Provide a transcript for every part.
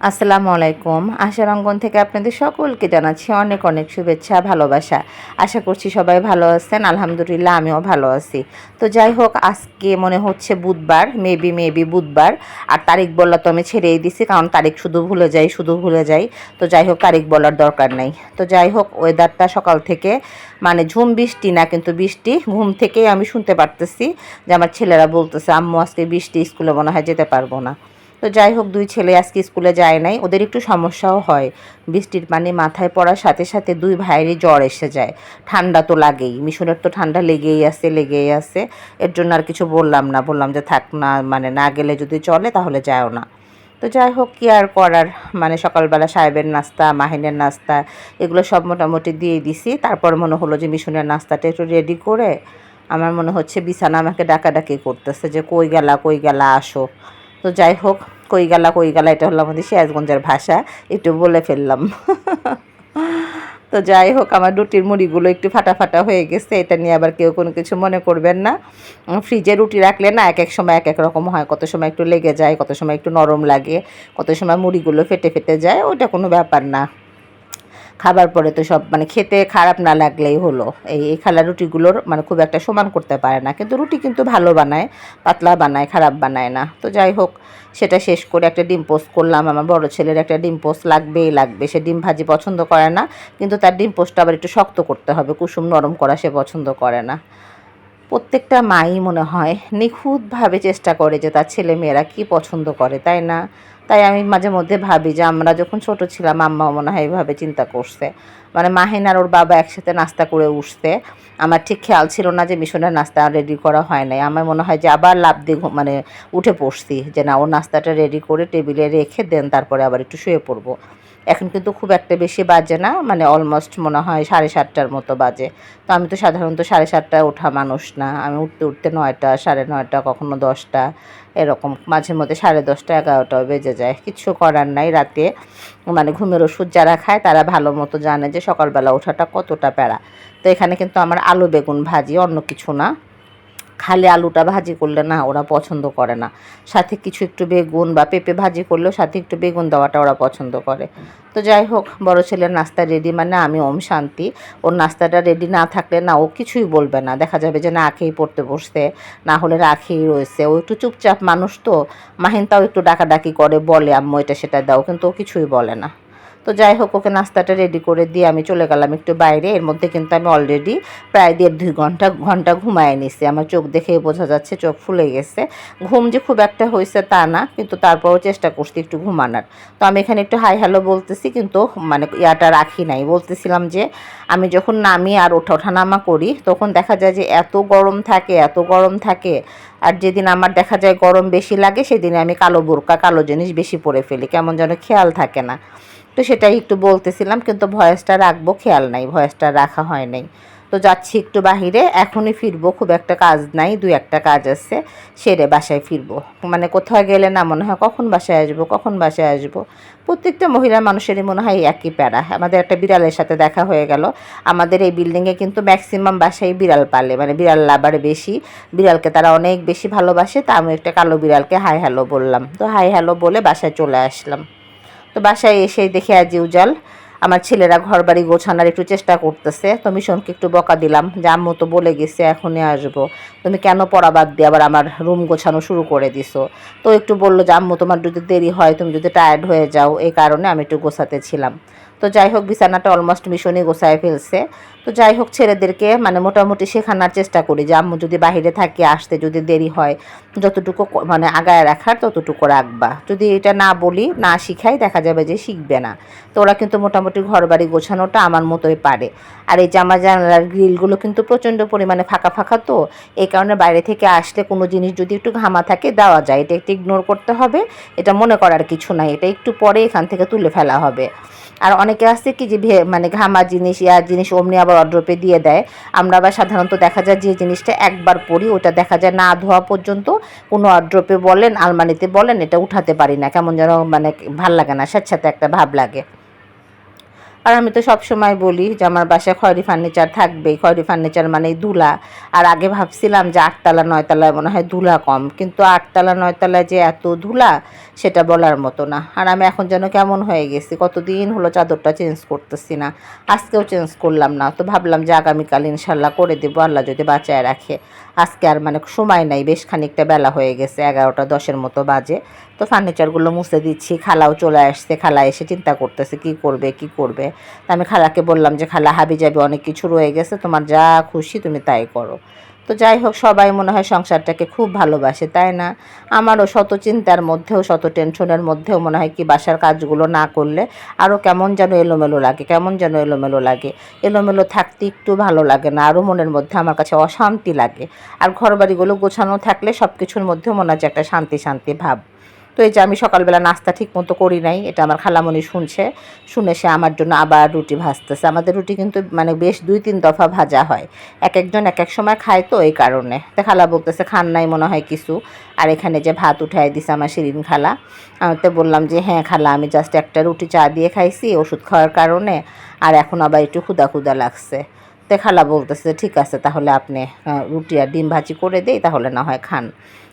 আসসালামু আলাইকুম। আশার অঙ্গন থেকে আপনাদের সকলকে জানাচ্ছি অনেক অনেক শুভেচ্ছা, ভালোবাসা। আশা করছি সবাই ভালো আছেন। আলহামদুলিল্লাহ, আমিও ভালো আছি। তো যাই হোক, আজকে মনে হচ্ছে বুধবার, মেবি মেবি বুধবার। আর তারিখ বললা তো আমি ছেড়েই দিছি, কারণ তারিখ শুধু ভুলে যাই, শুধু ভুলে যাই। তো যাই হোক, তারিখ বলার দরকার নেই। তো যাই হোক ওয়েদারটা সকাল থেকে মানে ঝুম বৃষ্টি না কিন্তু বৃষ্টি, ঘুম থেকেই আমি শুনতে পারতেছি যে আমার ছেলেরা বলতেছে, আম্মু, আজকে বৃষ্টি স্কুলে মনে হয় যেতে পারব না। তো যাই হোক, দুই ছেলে আজকে স্কুলে যায় নাই। ওদের একটু সমস্যাও হয়। বৃষ্টির পানি মাথায় পড়ার সাথে সাথে দুই ভাইয়েরই জ্বর এসে যায়। ঠান্ডা তো লাগেই, মিশনের তো ঠান্ডা লেগেই আছে লেগেই আছে। এর জন্য আর কিছু বললাম না, বললাম যে থাক না মানে না গেলে যদি চলে তাহলে যাও না। তো যাই হোক, কি আর করার? মানে সকালবেলা সাহেবের নাস্তা, মাহিনের নাস্তা, এগুলো সব মোটামুটি দিয়ে দিছি। তারপর মনে হলো যে মিশনের নাস্তাটা একটু রেডি করে, আমার মনে হচ্ছে বিছানা আমাকে ডাকাডাকি করতেছে যে কই গেলা কই গেলা, আসো। তো যাই হোক, কই গেলা কই গেলা, এটা হলো আমাদের সিরাজগঞ্জের ভাষা। একটু বলে ফেললাম। তো যাই হোক, আমার রুটির মুড়িগুলো একটু ফাটা ফাটা হয়ে গেছে। এটা নিয়ে আবার কেউ কোনো কিছু মনে করবেন না। ফ্রিজে রুটি রাখলে না এক এক সময় এক এক রকম হয়। কত সময় একটু লেগে যায়, কত সময় একটু নরম লাগে, কত সময় মুড়িগুলো ফেটে ফেটে যায় ওটা কোনো ব্যাপার না। খাবার পরে তো সব মানে খেতে খারাপ না লাগলেই হলো। এই এই খালা রুটিগুলোর মানে খুব একটা সমান করতে পারে না। কিন্তু রুটি কিন্তু ভালো বানায়, পাতলা বানায়, খারাপ বানায় না। তো যাই হোক, সেটা শেষ করে একটা ডিম পোস্ট করলাম। আমার বড় ছেলের একটা ডিম পোস্ট লাগবেই লাগবে, সে ডিম ভাজি পছন্দ করে না। কিন্তু তার ডিম পোস্টটা আবার একটু শক্ত করতে হবে, কুসুম নরম করা সে পছন্দ করে না। প্রত্যেকটা মাই মনে হয় নিখুঁতভাবে চেষ্টা করে যে তার ছেলে মেয়েরা কী পছন্দ করে, তাই না? তাই আমি মাঝে মধ্যে ভাবি যে আমরা যখন ছোট ছিলাম, আম্মাও মনে হয় এইভাবে চিন্তা করছে। মানে মাহিন আর ওর বাবা একসাথে নাস্তা করে উঠতে আমার ঠিক খেয়াল ছিল না যে মিশনের নাস্তা রেডি করা হয় নাই। আমার মনে হয় যে আবার লাভ দিয়ে মানে উঠে পড়ছি যে না, ওর নাস্তাটা রেডি করে টেবিলে রেখে দেন, তারপরে আবার একটু শুয়ে পড়ব। এখন কিন্তু খুব একটা বেশি বাজে না মানে অলমোস্ট মনে হয় সাড়ে সাতটার মতো বাজে। তো আমি তো সাধারণত সাড়ে সাতটায় ওঠা মানুষ না, আমি উঠতে উঠতে নয়টা, সাড়ে নয়টা, কখনো দশটা, এরকম মাঝে মধ্যে সাড়ে দশটা, এগারোটাও বেজে যায়। কিছু করার নাই রাতে মানে ঘুমের ওষুধ যারা খায় তারা ভালো মতো জানে যে সকালবেলা ওঠাটা কতটা প্যারা। তো এখানে কিন্তু আমার আলু বেগুন ভাজি, অন্য কিছু না। খালি আলুটা ভাজি করলে না ওরা পছন্দ করে না। সাথে কিছু একটু বেগুন বা পেঁপে ভাজি করলেও সাথে একটু বেগুন দেওয়াটা ওরা পছন্দ করে। তো যাই হোক, বড় ছেলের নাস্তা রেডি মানে আমি ওম শান্তি। ওর নাস্তাটা রেডি না থাকলে না ও কিছুই বলবে না। দেখা যাবে যে না খেয়েই পড়তে বসতে না হলে রাখেই রয়েছে। ও একটু চুপচাপ মানুষ তো। মাহিন তাও একটু ডাকাডাকি করে, বলে, আম্মু, এটা সেটা দাও। কিন্তু ও কিছুই বলে না। তো যাই হোক, ওকে নাস্তাটা রেডি করে দিয়ে আমি চলে গেলাম একটু বাইরে। এর মধ্যে কিন্তু আমি অলরেডি প্রায় দেড় দুই ঘণ্টা ঘণ্টা ঘুমায় নিছি। আমার চোখ দেখে বোঝা যাচ্ছে চোখ ফুলে গেছে। ঘুম যে খুব একটা হয়েছে তা না, কিন্তু তারপরও চেষ্টা করছি একটু ঘুমানোর। তো আমি এখানে একটু হাই হ্যালো বলতেছি, কিন্তু মানে ইয়াটা রাখি নাই। বলতেছিলাম যে, আমি যখন নামি আর ওঠা ওঠানামা করি, তখন দেখা যায় যে এত গরম থাকে, এত গরম থাকে। আর যেদিন আমার দেখা যায় গরম বেশি লাগে, সেদিনে আমি কালো বোরকা, কালো জিনিস বেশি পরে ফেলি। কেমন যেন খেয়াল থাকে না। তো সেটাই একটু বলতেছিলাম, কিন্তু ভয়েসটা রাখব, খেয়াল নাই, ভয়েসটা রাখা হয় নাই। তো যাচ্ছি একটু বাহিরে, এখনই ফিরবো, খুব একটা কাজ নাই, দুই একটা কাজ আছে, সেরে বাসায় ফিরবো। মানে কোথাও গেলে না, মনে হয় কখন বাসায় আসব, কখন বাসায় আসব? প্রত্যেকটা মহিলা মানুষেরই মনে হয় একই প্যারা। আমাদের একটা বিড়ালের সাথে দেখা হয়ে গেল। আমাদের এই বিল্ডিংয়ে কিন্তু ম্যাক্সিমাম বাসায় বিড়াল পালে মানে বিড়াল লাভার বেশি। বিড়ালকে তারা অনেক বেশি ভালোবাসে, তা আমি একটা কালো বিড়ালকে হাই হ্যালো বললাম। তো হাই হ্যালো বলে বাসায় চলে আসলাম। তো বাসায় এসে দেখে আজ উজাল আমার ছেলেরা ঘর বাড়ি গোছানোর একটু চেষ্টা করতেছে। তো মিশনকে একটু বকা দিলাম যে, আম্মু তো বলে গেছে, এখনই আসব। তুমি কেন পড়া বাদ দিয়ে আবার আমার রুম গোছানো শুরু করে দিছো? তো একটু বলল যে, আম্মু, তোমার যদি দেরি হয়, তুমি যদি টায়ার্ড হয়ে যাও, এই কারণে আমি একটু গোছাতে ছিলাম। তো যাই হোক, বিছানাটা অলমোস্ট মিশনই গোছায় ফেলছে। তো যাই হোক, ছেলেদেরকে মানে মোটামুটি শেখানোর চেষ্টা করি যে, আম্মু, যদি বাইরে থাকে, আসতে যদি দেরি হয়, যতটুকু মানে আগায় রাখার ততটুকু রাখবা। যদি এটা না বলি, না শিখাই, দেখা যাবে যে শিখবে না। তো ওরা কিন্তু মোটামুটি ঘর বাড়ি গোছানোটা আমার মতোই পারে। আর এই জামা জানালার গ্রিলগুলো কিন্তু প্রচণ্ড পরিমাণে ফাঁকা ফাঁকা তো, এই কারণে বাইরে থেকে আসলে কোনো জিনিস যদি একটু ঘামা থাকে, দেওয়া যায়। এটা একটু ইগনোর করতে হবে, এটা মনে করার কিছু নাই। এটা একটু পরে এখান থেকে তুলে ফেলা হবে। আর অনেকে আছে কি যে মানে ঘামা জিনিস, ইয়ার জিনিস অমনি আবার অড্রপে দিয়ে দেয়। আমরা আবার সাধারণত দেখা যায় যে জিনিসটা একবার পরি, ওটা দেখা যায় না ধোয়া পর্যন্ত। কোনো অড্রপে বলেন, আলমারিতে বলেন, এটা উঠাতে পারি না। কেমন যেন মানে ভালো লাগে না স্বেচ্ছাতে একটা ভাব লাগে। আর আমি তো সব সময় বলি যে আমার বাসায় খয়রি ফার্নিচার থাকবেই। খয়রি ফার্নিচার মানে ধুলা আর আগে ভাবছিলাম যে আটতলা, নয়তলায় মনে হয় ধুলা কম। কিন্তু আটতলা, নয়তলায় যে এত ধুলা সেটা বলার মতো না। আর আমি এখন যেন কেমন হয়ে গেছি, কতদিন হলো চাদরটা চেঞ্জ করতেছি না। আজকেও চেঞ্জ করলাম না, তো ভাবলাম যে আগামীকাল ইনশাল্লাহ করে দেবো, আল্লাহ যদি বাঁচায় রাখে। আজকে আর মানে সময় নাই, বেশ খানিকটা বেলা হয়ে গেছে, এগারোটা দশের মতো বাজে। তো ফার্নিচারগুলো মুছে দিচ্ছি, খালাও চলে আসছে, খালা এসে চিন্তা করতেছে, কি করবে কি করবে? তা আমি খালাকে বললাম যে, খালা হাবি যাবে অনেক কিছু রয়ে গেছে, তোমার যা খুশি তুমি তাই করো। তো যাই হোক, সবাই মনে হয় সংসারটাকে খুব ভালোবাসে, তাই না? আমারও শত চিন্তার মধ্যেও, শত টেনশনের মধ্যেও মনে হয় কি বাসার কাজগুলো না করলে আরও কেমন যেন এলোমেলো লাগে, কেমন যেন এলোমেলো লাগে। এলোমেলো থাকতে একটু ভালো লাগে না আরও মনের মধ্যে আমার কাছে অশান্তি লাগে। আর ঘর বাড়িগুলো গোছানো থাকলে সব কিছুর মধ্যেও মনে হচ্ছে একটা শান্তি শান্তি ভাব। তো এই যে আমি সকালবেলা নাস্তা ঠিক মতো করি নাই, এটা আমার খালামণি শুনছে, শুনে সে আমার জন্য আবার রুটি ভাজতেছে। আমাদের রুটি কিন্তু মানে বেশ দুই তিন দফা ভাজা হয়। এক একজন এক এক সময় খায় তো এই কারণে। তো খালা বলতেছে, খান নাই মনে হয় কিছু। আর এখানে যে ভাত উঠাই দিছে আমার শিরিন খালা, আমি তো বললাম যে হ্যাঁ খালা, আমি জাস্ট একটা রুটি চা দিয়ে খাইছি, ওষুধ খাওয়ার কারণে, আর এখন আবার একটু ক্ষুদা ক্ষুদা লাগছে। তো খালা বলতেছে, ঠিক আছে, তাহলে আপনি রুটি আর ডিম ভাজি করে দেই, তাহলে না হয় খান।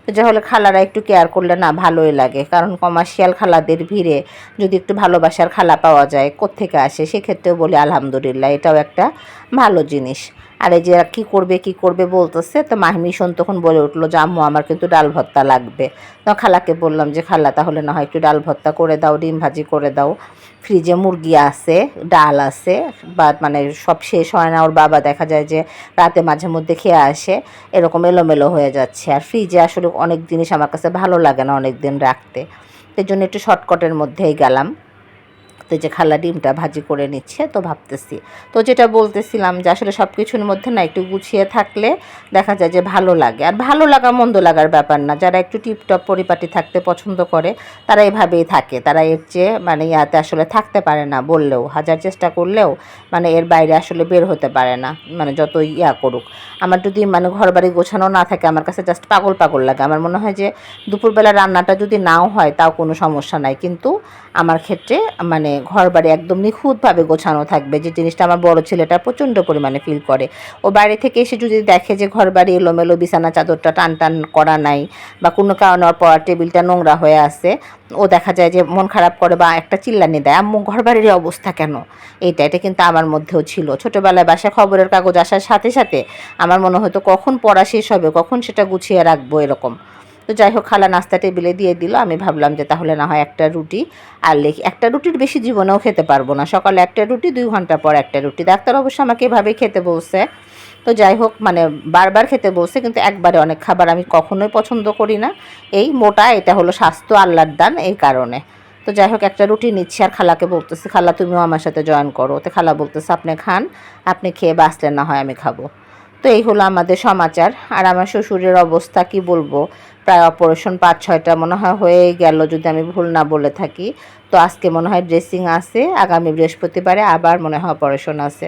তো যা হলে খালারা একটু কেয়ার করলে না ভালোই লাগে। কারণ কমার্শিয়াল খালাদের ভিড়ে যদি একটু ভালোবাসার খালা পাওয়া যায়, কোত্থেকে আসে? সেক্ষেত্রেও বলি আলহামদুলিল্লাহ, এটাও একটা ভালো জিনিস। আর এই যে কী করবে, কি করবে বলতেছে। তো মাহিমিশন তখন বলে উঠল, যে আম্মু, আমার কিন্তু ডাল ভর্তা লাগবে। তো খালাকে বললাম যে, খালা, তাহলে না হয় একটু ডাল ভর্তা করে দাও, ডিম ভাজি করে দাও। ফ্রিজে মুরগি আছে, ডাল আছে বা মানে সব শেষ হয় না। ওর বাবা দেখা যায় যে, রাতে মাঝে মধ্যে খেয়ে আসে। এরকম এলোমেলো হয়ে যাচ্ছে। আর ফ্রিজে আসলে অনেক জিনিস আমার কাছে ভালো লাগে না অনেক দিন রাখতে এই জন্য একটু শর্টকটের মধ্যেই গেলাম। তো যে খালা ডিমটা ভাজি করে নিচ্ছে, তো ভাবতেছি। তো যেটা বলতেছিলাম যে আসলে সব কিছুর মধ্যে না একটু গুছিয়ে থাকলে দেখা যায় যে ভালো লাগে। আর ভালো লাগা, মন্দ লাগার ব্যাপার না। যারা একটু টিপটপ পরিপাটি থাকতে পছন্দ করে, তারা এভাবেই থাকে। তারা এর চেয়ে মানে ইয়াতে আসলে থাকতে পারে না বললেও, হাজার চেষ্টা করলেও মানে এর বাইরে আসলে বের হতে পারে না মানে যত ইয়া করুক। আমার যদি মানে ঘর বাড়ি গোছানো না থাকে, আমার কাছে জাস্ট পাগল পাগল লাগে। আমার মনে হয় যে দুপুরবেলা রান্নাটা যদি নাও হয়, তাও কোনো সমস্যা নাই। কিন্তু আমার ক্ষেত্রে মানে ঘর বাড়ি একদম নিখুঁতভাবে গোছানো থাকবে, যে জিনিসটা আমার বড় ছেলেটা প্রচণ্ড পরিমাণে ফিল করে। ও বাইরে থেকে এসে যদি দেখে যে ঘর বাড়ি এলোমেলো বিছানা চাদরটা টান টান করা নাই বা কোনো কারণে ওর পড়ার টেবিলটা নোংরা হয়ে আছে, ও দেখা যায় যে মন খারাপ করে বা একটা চিল্লানি দেয়, আম্মু ঘর বাড়ির অবস্থা কেন? এইটা, এটা কিন্তু আমার মধ্যেও ছিল। ছোটোবেলায় বাসায় খবরের কাগজ আসার সাথে সাথে আমার মনে হতো কখন পড়া শেষ হবে, কখন সেটা গুছিয়ে রাখব এরকম। তো যাই হোক, খালা নাস্তা টেবিলে দিয়ে দিল। আমি ভাবলাম যে তাহলে না হয় একটা রুটি আর লেখি। একটা রুটির বেশি জীবনেও খেতে পারব না। সকালে একটা রুটি, দুই ঘণ্টা পর একটা রুটি। ডাক্তার অবশ্য আমাকে এভাবেই খেতে বলছে। তো যাই হোক মানে বারবার খেতে বলছে, কিন্তু একবারে অনেক খাবার আমি কখনোই পছন্দ করি না। এই মোটা, এটা হলো স্বাস্থ্য আল্লাহর দান এই কারণে। তো যাই হোক, একটা রুটি নিচ্ছি আর খালাকে বলতেছি, খালা, তুমিও আমার সাথে জয়েন করো। তো খালা বলতেছে, আপনি খান, আপনি খেয়ে বাঁচলেন না হয় আমি খাব। তো এই হলো আমাদের সমাচার। আর আমার শ্বশুরের অবস্থা কি বলব? প্রায় অপারেশন পাঁচ ছয়টা মনে হয় হয়ে গেল, যদি আমি ভুল না বলে থাকি। তো আজকে মনে হয় ড্রেসিং আছে, আগামী বৃহস্পতিবারে আবার মনে হয় অপারেশন আছে।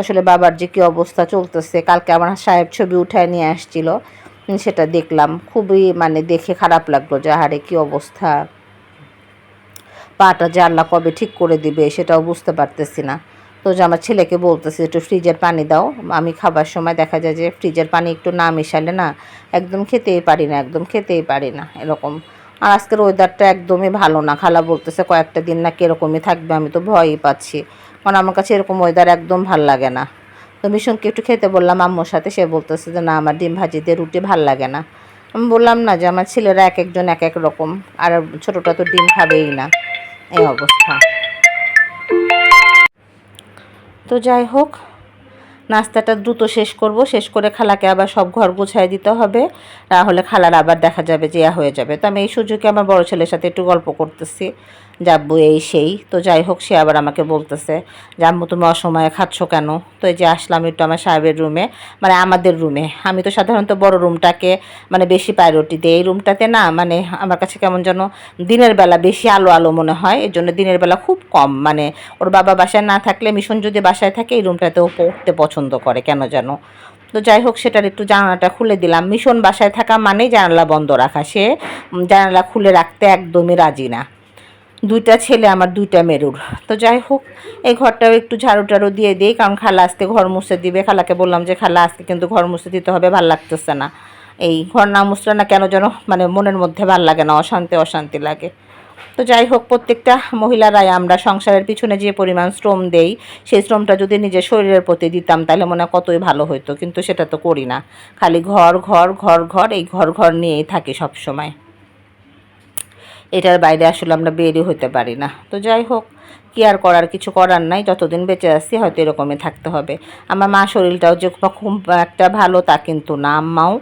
আসলে বাবার যে কী অবস্থা চলতেছে, কালকে আমার সাহেব ছবি উঠায় নিয়ে আসছিল, সেটা দেখলাম। খুবই মানে দেখে খারাপ লাগল যে, আহারে কী অবস্থা। পাটা আল্লাহ কবে ঠিক করে দিবে, সেটাও বুঝতে পারতেছি না। তো যে আমার ছেলেকে বলতেছি, একটু ফ্রিজের পানি দাও। আমি খাবার সময় দেখা যায় যে ফ্রিজের পানি একটু না মিশালে না একদম খেতেই পারি না, একদম খেতেই পারি না, এরকম। আর আজকের ওয়েদারটা একদমই ভালো না। খালা বলতেছে, কয়েকটা দিন না কীরকমই থাকবে, আমি তো ভয়ই পাচ্ছি। কারণ আমার কাছে এরকম ওয়েদার একদম ভালো লাগে না। তো মিশনকে একটু খেতে বললাম, আম্মুর সাথে সে বলতেছে যে, না, আমার ডিম ভাজি দিয়ে রুটি ভালো লাগে না। আমি বললাম, না, যে আমার ছেলেরা এক একজন এক এক রকম, আর ছোটোটা তো ডিম খাবেই না। এই অবস্থা। তো যাই হোক, নাস্তাটা দ্রুত শেষ করব। শেষ করে খালাকে আবার সব ঘর গুছাই দিতে হবে। তাহলে খালার আবার দেখা যাবে যে হয়ে যাবে। তো আমি এই সুযোগে আমার বড় ছেলের সাথে একটু গল্প করতেছি। যাব্বু এই সেই। তো যাই হোক, সে আবার আমাকে বলতেছে যে আম্মু তুমি অসময়ে খাচ্ছ কেন? তো এই যে আসলাম একটু আমার সাহেবের রুমে মানে আমাদের রুমে। আমি তো সাধারণত বড় রুমটাকে মানে বেশি প্রায়োরিটি দিই। এই রুমটাতে না মানে আমার কাছে কেমন যেন দিনের বেলা বেশি আলো আলো মনে হয়। এর জন্য দিনের বেলা খুব কম। মানে ওর বাবা বাসায় না থাকলে, মিশন যদি বাসায় থাকে, এই রুমটাতে ও পড়তে পছন্দ করে, কেন যেন? তো যাই হোক, সেটার একটু জানালাটা খুলে দিলাম। মিশন বাসায় থাকা মানেই জানালা বন্ধ রাখা। সে জানালা খুলে রাখতে একদমই রাজি না। দুইটা ছেলে, আমার দুইটা মেরুর। তো যাই হোক, এই ঘরটাও একটু ঝাড়ু টাড়ু দিয়ে দিই, কারণ খালা আজকে ঘর মুছে দিবে। খালাকে বললাম যে, খালা, আজকে কিন্তু ঘর মুছে দিতে হবে, ভালো লাগতেছে না। এই ঘর না মুছলে না কেন যেন মানে মনের মধ্যে ভালো লাগে না, অশান্তি অশান্তি লাগে। তো যাই হোক, প্রত্যেকটা মহিলারাই আমরা সংসারের পিছনে যে পরিমাণ শ্রম দেই, সেই শ্রমটা যদি নিজের শরীরের প্রতি দিতাম, তাহলে মনে হয় কতই ভালো হতো কিন্তু সেটা তো করি না। খালি ঘর ঘর ঘর ঘর, এই ঘর ঘর নিয়েই থাকি সব সময় এটার বাইরে আসলে আমরা বেরই হতে পারি না। তো যাই হোক কি আর করার কিছু করার নাই, যতদিন বেঁচে আছি হয়তো এরকমই থাকতে হবে। আমার মা শরীরটাও যে খুব একটা ভালো তা কিন্তু না, আম্মাও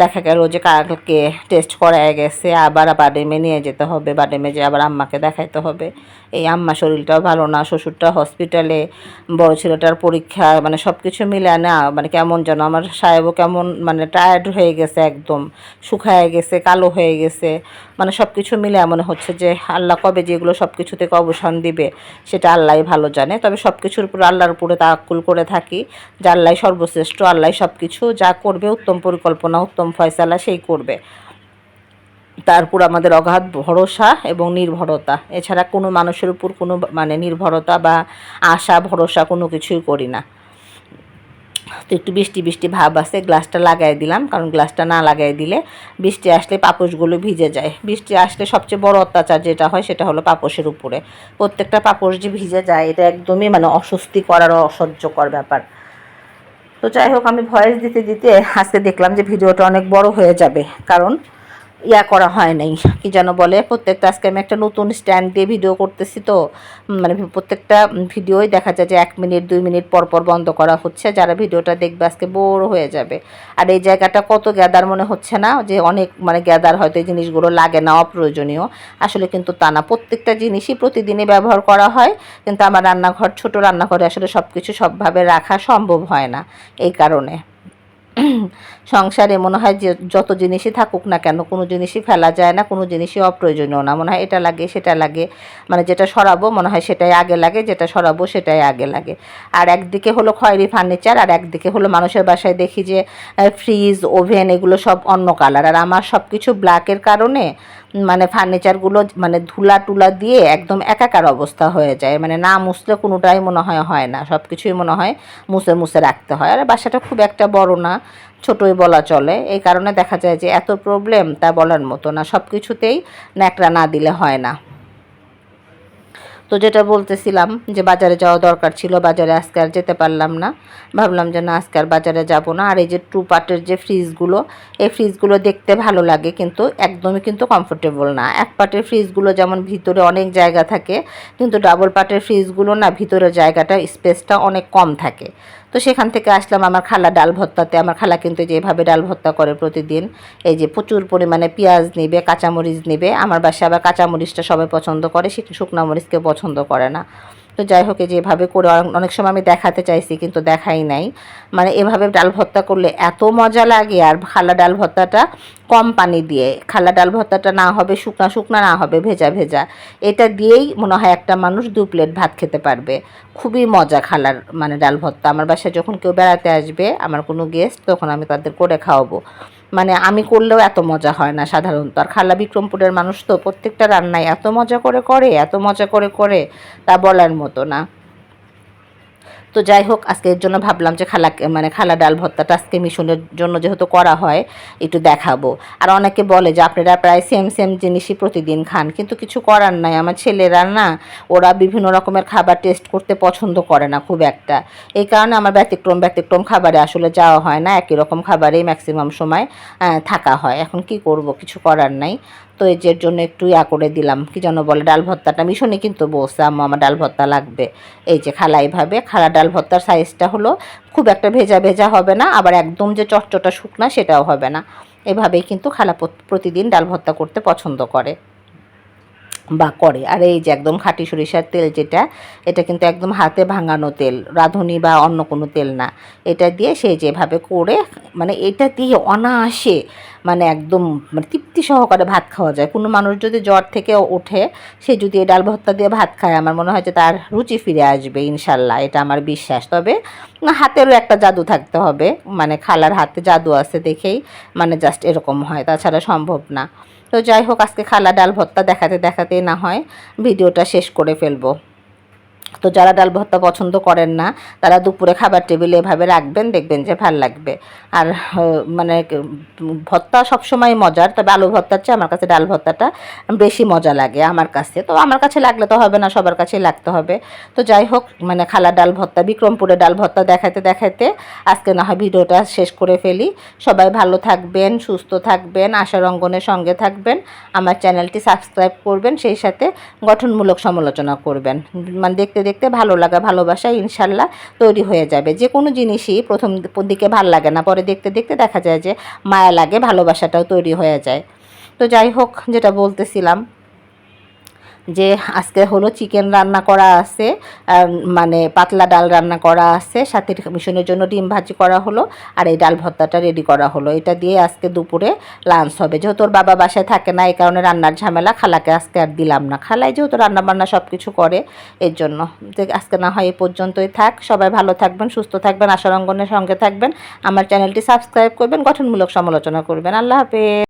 দেখা গেল যে কালকে টেস্ট করায় গেছে, আবার বাডেমে নিয়ে যেতে হবে, বাডেমে যে আবার আম্মাকে দেখাইতে হবে। এই আম্মা শরীরটাও ভালো না, শ্বশুরটা হসপিটালে বড় ছেলেটার পরীক্ষা মানে সব কিছু মিলে না মানে কেমন যেন আমার সাহেবও কেমন মানে টায়ার্ড হয়ে গেছে একদম, শুকায় গেছে, কালো হয়ে গেছে। মানে সব কিছু মিলে মনে হচ্ছে যে আল্লাহ কবে যেগুলো সব কিছু থেকে অবসান দিবে। সেটা আল্লাহ ভালো জানে। তবে সব কিছুর উপর আল্লাহর উপরে তাকুল করে থাকি। যে আল্লাহ সর্বশ্রেষ্ঠ, আল্লাহ সব কিছু যা করবে, উত্তম পরিকল্পনা, উত্তম ফয়সালা সেই করবে। তারপর আমাদের অগাধ ভরসা এবং নির্ভরতা। এছাড়া কোনো মানুষের উপর কোনো মানে নির্ভরতা বা আশা, ভরসা কোনো কিছুই করি না। তো একটু বৃষ্টি বৃষ্টি ভাব আছে, গ্লাসটা লাগাই দিলাম, কারণ গ্লাসটা না লাগাই দিলে বৃষ্টি আসলে পাপোশগুলো ভিজে যায়। বৃষ্টি আসলে সবচেয়ে বড় অত্যাচার যেটা হয় সেটা হলো পাপোশের উপরে। প্রত্যেকটা পাপোশ যে ভিজে যায়, এটা একদমই মানে অস্বস্তি করার অসহ্যকর ব্যাপার। তো যাই হোক, আমি ভয়েস দিতে দিতে আজকে দেখলাম যে ভিডিওটা অনেক বড় হয়ে যাবে। কারণ ইয়া করা হয় নাই, কি যেন বলে, প্রত্যেকটা, আজকে আমি একটা নতুন স্ট্যান্ড দিয়ে ভিডিও করতেছি তো মানে প্রত্যেকটা ভিডিওই দেখা যায় যে এক মিনিট, দুই মিনিট পর পর বন্ধ করা হচ্ছে, যারা ভিডিওটা দেখবে আজকে বোর হয়ে যাবে। আর এই জায়গাটা কত গ্যাদার মনে হচ্ছে না, যে অনেক মানে গ্যাদার হয়তো এই জিনিসগুলো লাগে না, অপ্রয়োজনীয়। আসলে কিন্তু তা না, প্রত্যেকটা জিনিসই প্রতিদিনই ব্যবহার করা হয়, কিন্তু আমার রান্নাঘর, ছোট রান্নাঘরে আসলে সব কিছু সবভাবে রাখা সম্ভব হয় না, এই কারণে। সংসারে মনে হয় যে যত জিনিসই থাকুক না কেন, কোনো জিনিসই ফেলা যায় না, কোনো জিনিসই অপ্রয়োজনীয় না। মনে হয় এটা লাগে, সেটা লাগে। মানে যেটা সরাবো, মনে হয় সেটাই আগে লাগে, যেটা সরাবো, সেটাই আগে লাগে। আর একদিকে হলো খয়েরি ফার্নিচার, আর একদিকে হলো মানুষের বাসায় দেখি যে ফ্রিজ, ওভেন, এগুলো সব অন্য কালার। আর আমার সব কিছু ব্ল্যাকের কারণে মানে ফার্নিচারগুলো মানে ধুলা টুলা দিয়ে একদম একাকার অবস্থা হয়ে যায়। মানে না মুছলে কোনোটাই মনে হয় হয় না সব কিছুই মনে হয় মুছে মুছে রাখতে হয়। আর বাসাটা খুব একটা বড় না, ছোটই বলা চলে। এই কারণে দেখা যায় যে এত প্রবলেম তা বলার মতো না। সব কিছুতেই ন্যাকড়া না দিলে হয় না। তো যেটা বলতেছিলাম যে বাজারে যাওয়া দরকার ছিল, বাজারে আজকে আর যেতে পারলাম না। ভাবলাম যে না, আজকে আর বাজারে যাব না। আর এই যে টু পার্টের যে ফ্রিজগুলো এই ফ্রিজগুলো দেখতে ভালো লাগে কিন্তু একদমই কিন্তু কমফোর্টেবল না। এক পার্টের ফ্রিজগুলো যেমন ভিতরে অনেক জায়গা থাকে, কিন্তু ডাবল পার্টের ফ্রিজগুলো না ভিতরে জায়গাটা স্পেসটা অনেক কম থাকে। তো সেখান থেকে আসলাম আমার খালা ডাল ভত্তাতে আমার খালা কিন্তু যেভাবে ডাল ভত্তা করে প্রতিদিন, এই যে প্রচুর পরিমাণে পেঁয়াজ নেবে, কাঁচামরিচ নেবে। আমার বাসায় আবার কাঁচামরিচটা সবাই পছন্দ করে সে শুকনো মরিচকে পছন্দ করে না। তো যাই হোক যেভাবে করে অনেক সময় আমি দেখাতে চাইছি, কিন্তু দেখাই নাই। মানে এভাবে ডাল ভর্তা করলে এত মজা লাগে, আর খালা ডাল ভর্তাটা কম পানি দিয়ে। খালা ডাল ভর্তাটা না হবে শুকনা শুকনা না হবে ভেজা ভেজা। এটা দিয়েই মনে হয় একটা মানুষ দু প্লেট ভাত খেতে পারবে। খুবই মজা খালার মানে ডাল ভর্তা। আমার বাসায় যখন কেউ বেড়াতে আসবে, আমার কোনো গেস্ট, তখন আমি তাদের করে খাওয়াবো। মানে আমি করলেও এত মজা হয় না সাধারণত। আর খালা বিক্রমপুরের মানুষ তো প্রত্যেকটা রান্নায় এত মজা করে করে, এত মজা করে করে তা বলার মতো না। তো যাই হোক, আজকে এর জন্য ভাবলাম যে খালা মানে খালা ডাল ভর্তাটা আজকে মিশনের জন্য যেহেতু করা হয়, একটু দেখাবো। আর অনেকে বলে যে আপনারা প্রায় সেম সেম জিনিসই প্রতিদিন খান, কিন্তু কিছু করার নাই। আমার ছেলেরা না, ওরা বিভিন্ন রকমের খাবার টেস্ট করতে পছন্দ করে না খুব একটা। এই কারণে আমার ব্যতিক্রম ব্যতিক্রম খাবারে আসলে যাওয়া হয় না, একই রকম খাবারেই ম্যাক্সিমাম সময় থাকা হয়। এখন কি করব? কিছু করার নাই। তো যে জন্য একটু ইয়া করে দিলাম, কি যেন বলে, ডাল ভর্তাটা মিশনে কিন্তু বসে আমার ডাল ভর্তা লাগবে। এই যে খালা এইভাবে, খালা ডাল ভর্তার সাইজটা হলো খুব একটা ভেজা ভেজা হবে না, আবার একদম যে চটচটা শুকনা সেটাও হবে না। এভাবেই কিন্তু খালা প্রতিদিন ডাল ভর্তা করতে পছন্দ করে। বা করে। আর এই যে একদম খাঁটি সরিষার তেল যেটা, এটা কিন্তু একদম হাতে ভাঙানো তেল, রাঁধুনি বা অন্য কোনো তেল না। এটা দিয়ে সে যেভাবে করে মানে এটা দিয়ে অনায়াসে মানে একদম মানে তৃপ্তি সহকারে ভাত খাওয়া যায়। কোনো মানুষ যদি জ্বর থেকে ওঠে, সে যদি এই ডাল ভর্তা দিয়ে ভাত খায়, আমার মনে হয় যে তার রুচি ফিরে আসবে ইনশাল্লাহ, এটা আমার বিশ্বাস। তবে হাতেরও একটা জাদু থাকতে হবে। মানে খালার হাতে জাদু আছে দেখেই মানে জাস্ট এরকম হয়, তাছাড়া সম্ভব না। তো যাই হোক, আজকে খালা ডাল ভর্তা দেখাতে দেখাতে না হয় ভিডিওটা শেষ করে ফেলব। তো যারা ডাল ভর্তা পছন্দ করেন না, তারা দুপুরে খাবার টেবিলে এভাবে রাখবেন, দেখবেন যে ভালো লাগবে। আর মানে ভর্তা সবসময় মজার, তবে আলু ভর্তার চেয়ে আমার কাছে ডাল ভর্তাটা বেশি মজা লাগে আমার কাছে। তো আমার কাছে লাগলে তো হবে না, সবার কাছেই লাগতে হবে। তো যাই হোক মানে খালা ডাল ভর্তা, বিক্রমপুরে ডাল ভর্তা দেখাতে দেখাতে আজকে না হয় ভিডিওটা শেষ করে ফেলি। সবাই ভালো থাকবেন, সুস্থ থাকবেন, আশা রঙ্গনের সঙ্গে থাকবেন। আমার চ্যানেলটি সাবস্ক্রাইব করবেন, সেই সাথে গঠনমূলক সমালোচনা করবেন। মানে দেখতে দেখতে ভালো লাগা, ভালোবাসা ইনশাল্লাহ তৈরি হয়ে যাবে। যে কোনো জিনিসই প্রথম দিকে ভালো লাগে না, পরে দেখতে দেখতে দেখা যায় যে মায়া লাগে, ভালোবাসাটাও তৈরি হয়ে যায়। তো যাই হোক, যেটা বলতেছিলাম যে আজকে হলো চিকেন রান্না করা আছে মানে পাতলা ডাল রান্না করা আছে, সাথে মিশনের জন্য ডিম ভাজি করা হলো, আর এই ডাল ভর্তাটা রেডি করা হলো। এটা দিয়ে আজকে দুপুরে লাঞ্চ হবে। যেহেতু ওর বাবা বাসায় থাকে না, এই কারণে রান্নার ঝামেলা, খালাকে আজকে আর দিলাম না। খালাই যেহেতু রান্না বান্না সব কিছু করে, এর জন্য। যে আজকে না হয় এ পর্যন্তই থাক। সবাই ভালো থাকবেন, সুস্থ থাকবেন আশারঙ্গনের সঙ্গে থাকবেন। আমার চ্যানেলটি সাবস্ক্রাইব করবেন, গঠনমূলক সমালোচনা করবেন। আল্লাহ হাফেজ।